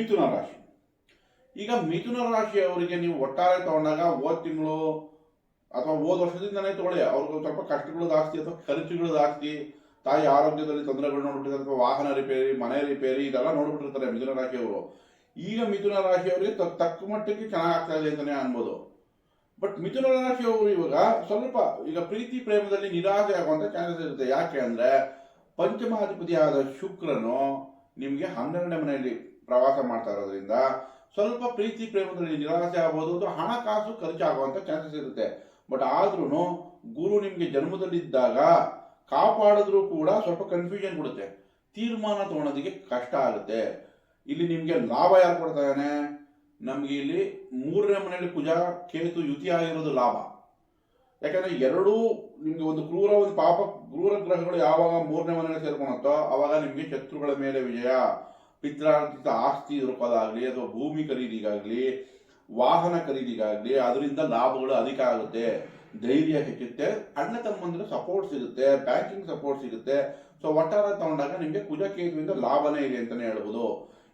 ಮಿಥುನ ರಾಶಿ. ಈಗ ಮಿಥುನ ರಾಶಿಯವರಿಗೆ ನೀವು ಒಟ್ಟಾರೆ ತಗೊಂಡಾಗ ಹೋದ ತಿಂಗಳು ಅಥವಾ ಹೋದ ವರ್ಷದಿಂದನೇ ತಗೊಳ್ಳಿ. ಅವ್ರಿಗೆ ಸ್ವಲ್ಪ ಕಷ್ಟಗಳು ಜಾಸ್ತಿ ಅಥವಾ ಖರ್ಚುಗಳು ಜಾಸ್ತಿ. ತಾಯಿ ಆರೋಗ್ಯದಲ್ಲಿ ತೊಂದರೆಗಳು ನೋಡ್ಬಿಟ್ಟಿರ್ತಾರೆ ಅಥವಾ ವಾಹನ ರಿಪೇರಿ, ಮನೆ ರಿಪೇರಿ ಇದೆಲ್ಲ ನೋಡ್ಬಿಟ್ಟಿರ್ತಾರೆ ಮಿಥುನ ರಾಶಿಯವರು. ಈಗ ಮಿಥುನ ರಾಶಿಯವರಿಗೆ ತಕ್ಕ ಮಟ್ಟಕ್ಕೆ ಚೆನ್ನಾಗಿ ಆಗ್ತಾ ಇದೆ ಅಂತಾನೆ ಅನ್ಬೋದು. ಬಟ್ ಮಿಥುನ ರಾಶಿಯವರು ಇವಾಗ ಸ್ವಲ್ಪ ಈಗ ಪ್ರೀತಿ ಪ್ರೇಮದಲ್ಲಿ ನಿರಾಸೆ ಆಗುವಂತ ಚಾನ್ಸಸ್ ಇರುತ್ತೆ. ಯಾಕೆ ಅಂದ್ರೆ, ಪಂಚಮಾಧಿಪತಿಯಾದ ಶುಕ್ರನು ನಿಮಗೆ ಹನ್ನೆರಡನೇ ಮನೆಯಲ್ಲಿ ಪ್ರವಾಸ ಮಾಡ್ತಾ ಇರೋದ್ರಿಂದ ಸ್ವಲ್ಪ ಪ್ರೀತಿ ಪ್ರೇಮದಲ್ಲಿ ನಿರಾಸೆ ಆಗ್ಬೋದು ಅಥವಾ ಹಣಕಾಸು ಖರ್ಚಾಗುವಂಥ ಚಾನ್ಸಸ್ ಇರುತ್ತೆ. ಬಟ್ ಆದ್ರೂ ಗುರು ನಿಮಗೆ ಜನ್ಮದಲ್ಲಿದ್ದಾಗ ಕಾಪಾಡಿದ್ರೂ ಕೂಡ ಸ್ವಲ್ಪ ಕನ್ಫ್ಯೂಷನ್ ಕೊಡುತ್ತೆ. ತೀರ್ಮಾನ ತಗೊಳೋದಕ್ಕೆ ಕಷ್ಟ ಆಗುತ್ತೆ. ಇಲ್ಲಿ ನಿಮಗೆ ಲಾಭ ಯಾರು ಕೊಡ್ತಾ ಇದ್ದಾನೆ ನಮ್ಗೆ ಇಲ್ಲಿ ಮೂರನೇ ಮನೆಯಲ್ಲಿ ಕುಜ ಕೇತು, ಯುತಿ ಆಗಿರೋದು ಲಾಭ. ಯಾಕಂದ್ರೆ ಎರಡೂ ನಿಮಗೆ ಒಂದು ಕ್ರೂರ, ಒಂದು ಪಾಪ, ಕ್ರೂರ ಗ್ರಹಗಳು ಯಾವಾಗ ಮೂರನೇ ಮನೆಯಲ್ಲಿ ಸೇರ್ಕೊಳತ್ತೋ ಅವಾಗ ನಿಮಗೆ ಶತ್ರುಗಳ ಮೇಲೆ ವಿಜಯ. ಪಿತ್ರಾರ್ಜಿತ ಆಸ್ತಿ ರೂಪದಾಗಲಿ ಅಥವಾ ಭೂಮಿ ಖರೀದಿಗಾಗಲಿ, ವಾಹನ ಖರೀದಿಗಾಗಲಿ, ಅದರಿಂದ ಲಾಭಗಳು ಅಧಿಕ ಆಗುತ್ತೆ. ಧೈರ್ಯ ಹೆಚ್ಚುತ್ತೆ, ಅಣ್ಣ ತಮ್ಮಂದ್ರೆ ಸಪೋರ್ಟ್ ಸಿಗುತ್ತೆ ಬ್ಯಾಂಕಿಂಗ್ ಸಪೋರ್ಟ್ ಸಿಗುತ್ತೆ. ಸೊ ಒಟ್ಟಾರ ತಗೊಂಡಾಗ ನಿಮಗೆ ಕುಜ ಕೇತುವಿಂದ ಲಾಭನೇ ಇದೆ ಅಂತಲೇ ಹೇಳ್ಬೋದು.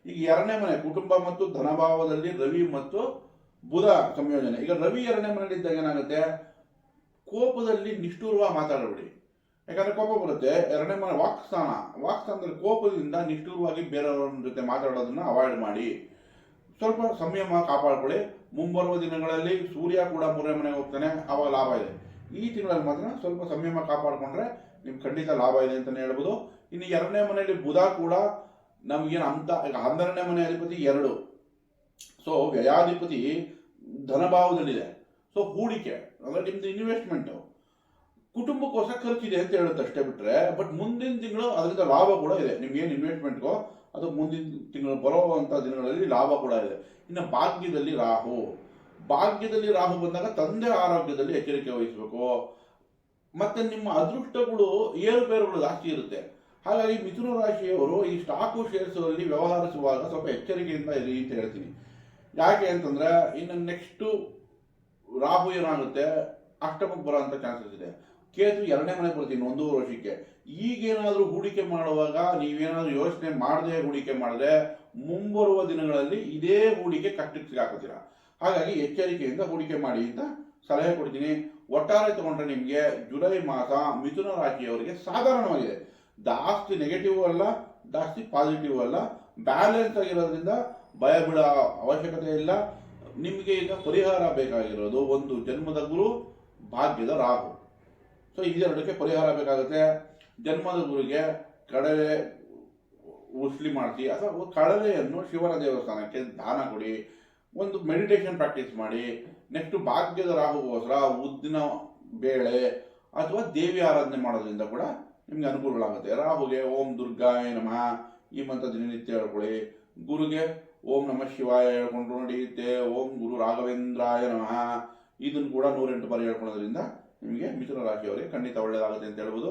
ಈಗ ಎರಡನೇ ಮನೆ, ಕುಟುಂಬ ಮತ್ತು ಧನಭಾವದಲ್ಲಿ ರವಿ ಮತ್ತು ಬುಧ ಸಂಯೋಜನೆ. ಈಗ ರವಿ ಎರಡನೇ ಮನೆಯಲ್ಲಿ ಇದ್ದಾಗ ಏನಾಗುತ್ತೆ? ಕೋಪದಲ್ಲಿ ನಿಷ್ಠೂರ್ವ ಮಾತಾಡಬೇಡಿ. ಯಾಕಂದ್ರೆ ಕೋಪ ಬರುತ್ತೆ. ಎರಡನೇ ಮನೆ ವಾಕ್ಸ್ಥಾನ ವಾಕ್ಸ್ಥಾನದಲ್ಲಿ ಕೋಪದಿಂದ ನಿಷ್ಠುರವಾಗಿ ಬೇರೆಯವರ ಜೊತೆ ಮಾತಾಡೋದನ್ನ ಅವಾಯ್ಡ್ ಮಾಡಿ. ಸ್ವಲ್ಪ ಸಂಯಮ ಕಾಪಾಡ್ಕೊಳ್ಳಿ. ಮುಂಬರುವ ದಿನಗಳಲ್ಲಿ ಸೂರ್ಯ ಕೂಡ ಮೂರನೇ ಮನೆಗೆ ಹೋಗ್ತಾನೆ. ಅವಾಗ ಲಾಭ ಇದೆ. ಈ ತಿಂಗಳಲ್ಲಿ ಮಾತ್ರ ಸ್ವಲ್ಪ ಸಂಯಮ ಕಾಪಾಡಿಕೊಂಡ್ರೆ ನಿಮ್ಗೆ ಖಂಡಿತ ಲಾಭ ಇದೆ ಅಂತಲೇ ಹೇಳ್ಬೋದು. ಇನ್ನು ಎರಡನೇ ಮನೆಯಲ್ಲಿ ಬುಧ ಕೂಡ ನಮಗೇನು ಅಂತ, ಈಗ ಹನ್ನೆರಡನೇ ಮನೆ ಅಧಿಪತಿ ಎರಡು. ಸೊ ವ್ಯಯಾಧಿಪತಿ ಧನಭಾವದಲ್ಲಿದೆ. ಸೊ ಹೂಡಿಕೆ. ಅಂದರೆ ನಿಮ್ಮದು ಇನ್ವೆಸ್ಟ್ಮೆಂಟ್ ಕುಟುಂಬಕ್ಕೋಸ್ಕರ ಖರ್ಚಿದೆ ಅಂತ ಹೇಳುತ್ತೆ ಅಷ್ಟೇ ಬಿಟ್ಟರೆ ಬಟ್ ಮುಂದಿನ ತಿಂಗಳು ಅದರಿಂದ ಲಾಭ ಕೂಡ ಇದೆ. ನಿಮ್ಗೆ ಏನು ಇನ್ವೆಸ್ಟ್ಮೆಂಟ್ಗೋ ಅದು ಮುಂದಿನ ತಿಂಗಳು ಬರುವಂಥ ದಿನಗಳಲ್ಲಿ ಲಾಭ ಕೂಡ ಇದೆ. ಇನ್ನು ಭಾಗ್ಯದಲ್ಲಿ ರಾಹು. ಭಾಗ್ಯದಲ್ಲಿ ರಾಹು ಬಂದಾಗ ತಂದೆ ಆರೋಗ್ಯದಲ್ಲಿ ಎಚ್ಚರಿಕೆ ವಹಿಸಬೇಕು. ಮತ್ತೆ ನಿಮ್ಮ ಅದೃಷ್ಟಗಳು, ಏರುಪೇರುಗಳು ಜಾಸ್ತಿ ಇರುತ್ತೆ. ಹಾಗಾಗಿ ಮಿಥುನ ರಾಶಿಯವರು ಈ ಸ್ಟಾಕು ಶೇರ್ಸ್ ಅಲ್ಲಿ ವ್ಯವಹರಿಸುವಾಗ ಸ್ವಲ್ಪ ಎಚ್ಚರಿಕೆಯಿಂದ ಇರಿ ಅಂತ ಹೇಳ್ತೀನಿ. ಯಾಕೆ ಅಂತಂದ್ರೆ, ಇನ್ನು ನೆಕ್ಸ್ಟ್ ರಾಹು ಏನಾಗುತ್ತೆ, ಅಷ್ಟಮಕ್ಕೆ ಬರೋಂಥ ಚಾನ್ಸಸ್ ಇದೆ. ಕೇತು ಎರಡನೇ ಮನೆ ಬರ್ತೀನಿ, ಒಂದೂವರೆ ವರ್ಷಕ್ಕೆ. ಈಗೇನಾದರೂ ಹೂಡಿಕೆ ಮಾಡುವಾಗ ನೀವೇನಾದರೂ ಯೋಚನೆ ಮಾಡದೆ ಹೂಡಿಕೆ ಮಾಡಿದ್ರೆ ಮುಂಬರುವ ದಿನಗಳಲ್ಲಿ ಇದೇ ಹೂಡಿಕೆ ಕಷ್ಟಕ್ಕೆ ಸಿಗಾಕೋತೀರಾ ಹಾಗಾಗಿ ಎಚ್ಚರಿಕೆಯಿಂದ ಹೂಡಿಕೆ ಮಾಡಿ ಅಂತ ಸಲಹೆ ಕೊಡ್ತೀನಿ. ಒಟ್ಟಾರೆ ತಗೊಂಡ್ರೆ ನಿಮಗೆ ಜುಲೈ ಮಾಸ ಮಿಥುನ ರಾಶಿಯವರಿಗೆ ಸಾಧಾರಣವಾಗಿದೆ. ಜಾಸ್ತಿ ನೆಗೆಟಿವ್ ಅಲ್ಲ, ಜಾಸ್ತಿ ಪಾಸಿಟಿವ್ ಅಲ್ಲ. ಬ್ಯಾಲೆನ್ಸ್ ಆಗಿರೋದ್ರಿಂದ ಭಯ ಬಿಡೋ ಅವಶ್ಯಕತೆ ಇಲ್ಲ. ನಿಮಗೆ ಈಗ ಪರಿಹಾರ ಬೇಕಾಗಿರೋದು ಒಂದು ಜನ್ಮದ ಗುರು, ಭಾಗ್ಯದ ರಾಹು. ಸೊ ಇದೆರಡಕ್ಕೆ ಪರಿಹಾರ ಬೇಕಾಗುತ್ತೆ. ಜನ್ಮದ ಗುರುಗೆ ಕಡಲೆ ಉಸ್ಲಿ ಮಾಡಿಸಿ ಅಥವಾ ಕಡಲೆಯನ್ನು ಶಿವನ ದೇವಸ್ಥಾನಕ್ಕೆ ದಾನ ಕೊಡಿ, ಒಂದು ಮೆಡಿಟೇಷನ್ ಪ್ರಾಕ್ಟೀಸ್ ಮಾಡಿ ನೆಕ್ಸ್ಟ್ ಭಾಗ್ಯದ ರಾಹುಗೋಸ್ಕರ ಉದ್ದಿನ ಬೇಳೆ ಅಥವಾ ದೇವಿ ಆರಾಧನೆ ಮಾಡೋದ್ರಿಂದ ಕೂಡ ನಿಮ್ಗೆ ಅನುಕೂಲಗಳಾಗುತ್ತೆ. ರಾಹುಗೆ ಓಂ ದುರ್ಗಾಯ ನಮಃ. ಈ ಮಂತ್ರ ದಿನನಿತ್ಯ ಹೇಳ್ಕೊಳ್ಳಿ. ಗುರುಗೆ ಓಂ ನಮಃ ಶಿವಾಯ ಹೇಳ್ಕೊಂಡು ನಡೆಯುತ್ತೆ. ಓಂ ಗುರು ರಾಘವೇಂದ್ರಾಯ ನಮಃ. ಇದನ್ನು ಕೂಡ ನೂರೆಂಟು ಬಾರಿ ಹೇಳ್ಕೊಳ್ಳೋದ್ರಿಂದ ನಿಮಗೆ ಮಿಥುನ ರಾಶಿಯವರಿಗೆ ಖಂಡಿತ ಒಳ್ಳೆಯದಾಗುತ್ತೆ ಅಂತ ಹೇಳ್ಬೋದು.